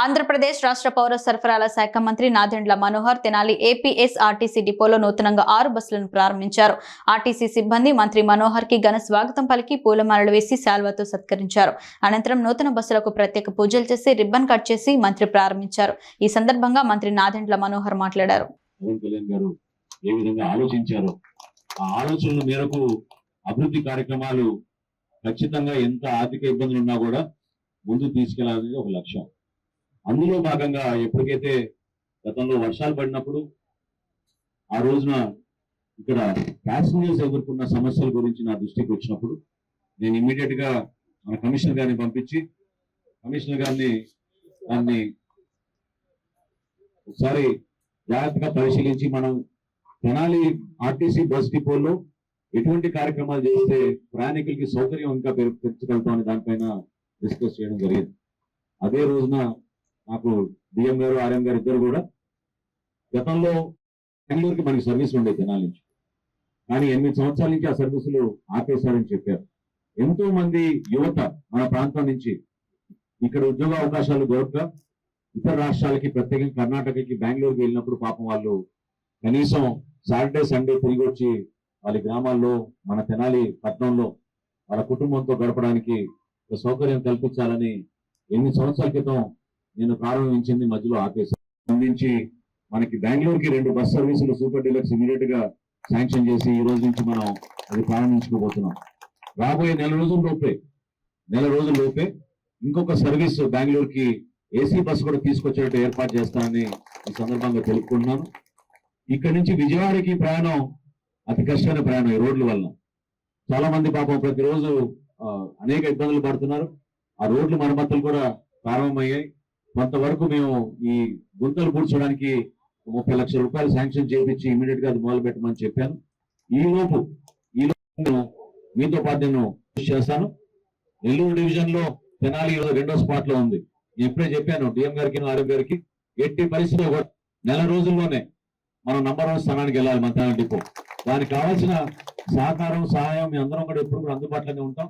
ఆంధ్రప్రదేశ్ రాష్ట్ర పౌర సరఫరాల శాఖ మంత్రి నాదెండ్ల మనోహర్ తెనాలి ఏపీఎస్ ఆర్టీసీ డిపోలో నూతనంగా ఆరు బస్సులను ప్రారంభించారు. ఆర్టీసీ సిబ్బంది మంత్రి మనోహర్కి ఘన స్వాగతం పలికి పూలమాలలు వేసి శాల్వాతో సత్కరించారు. అనంతరం నూతన బస్సులకు ప్రత్యేక పూజలు చేసి రిబ్బన్ కట్ చేసి మంత్రి ప్రారంభించారు. ఈ సందర్భంగా మంత్రి నాదెండ్ల మనోహర్ మాట్లాడారు. ఏ విధంగా ఆలోచించారో ఆ ఆలోచనల మేరకు అభివృద్ధి కార్యక్రమాలు ఖచ్చితంగా ఎంత ఆర్థిక ఇబ్బందులు ఉన్నా కూడా ముందుకు తీసుకెళ్ళాలనేది ఒక లక్ష్యం. అందులో భాగంగా ఎప్పటికైతే గతంలో వర్షాలు పడినప్పుడు ఆ రోజున ఇక్కడ ప్యాసింజర్స్ ఎదుర్కొన్న సమస్యల గురించి నా దృష్టికి వచ్చినప్పుడు నేను ఇమీడియట్గా మన కమిషనర్ గారిని పంపించి కమిషనర్ గారిని దాన్ని ఒకసారి జాగ్రత్తగా పరిశీలించి మనం తెనాలి ఆర్టీసీ బస్ డిపోలో ఎటువంటి కార్యక్రమాలు చేస్తే ప్రయాణికులకి సౌకర్యం ఇంకా పెరు- పెంచగలుగుతాం అనే దానిపైన డిస్కస్ చేయడం జరిగింది. అదే రోజున నాకు డిఎం గారు ఆర్ఎం గారు ఇద్దరు కూడా గతంలో బెంగళూరుకి మనకి సర్వీస్ ఉండే తెనాలి నుంచి. కానీ ఎనిమిది సంవత్సరాల నుంచి ఆ సర్వీసులు ఆపేశారని చెప్పారు. ఎంతో మంది యువత మన ప్రాంతం నుంచి ఇక్కడ ఉద్యోగ అవకాశాలు దొరక ఇతర రాష్ట్రాలకి ప్రత్యేకంగా కర్ణాటకకి బెంగళూరుకి వెళ్ళినప్పుడు పాపం వాళ్ళు కనీసం సాటర్డే సండే తిరిగి వచ్చి వాళ్ళ గ్రామాల్లో మన తెనాలి పట్టణంలో వాళ్ళ కుటుంబంతో గడపడానికి ఒక సౌకర్యం కల్పించాలని ఎనిమిది సంవత్సరాల క్రితం నేను ప్రారంభించింది మధ్యలో ఆపేశాను అందించి మనకి బెంగళూరుకి రెండు బస్ సర్వీసులు సూపర్ డీలక్స్ ఇమీడియట్గా శాంక్షన్ చేసి ఈ రోజు నుంచి మనం అది ప్రారంభించుకోబోతున్నాం. రాబోయే నెల రోజుల లోపే నెల రోజుల లోపే ఇంకొక సర్వీస్ బెంగళూరుకి ఏసీ బస్సు కూడా తీసుకొచ్చేట్టు ఏర్పాటు చేస్తానని ఈ సందర్భంగా తెలుపుకుంటున్నాను. ఇక్కడి నుంచి విజయవాడకి ప్రయాణం అతి కష్టమైన ప్రయాణం ఈ రోడ్ల వల్ల చాలా మంది పాపం ప్రతిరోజు అనేక ఇబ్బందులు పడుతున్నారు. ఆ రోడ్లు మరమ్మతులు కూడా ప్రారంభమయ్యాయి. కొంతవరకు మేము ఈ గుంతలు పూడ్చడానికి ముప్పై లక్షల రూపాయలు శాంక్షన్ చేయించి ఇమీడియట్గా అది మొదలు పెట్టమని చెప్పాను. ఈ లోపు ఈ లోపు మీతో పాటు నేను కృషి చేస్తాను. నెల్లూరు డివిజన్లో తెనాలి రెండో స్పాట్లో ఉంది. నేను ఇప్పుడే చెప్పాను డిఎం గారికి ఆర్ఎం గారికి ఎట్టి పరిస్థితిలో కూడా నెల రోజుల్లోనే మనం నంబర్ వన్ స్థానానికి వెళ్ళాలి మన తెనాలి డిపో. దానికి కావాల్సిన సహకారం సహాయం మీ అందరం కూడా ఎప్పుడు కూడా అందుబాటులోనే ఉంటాం.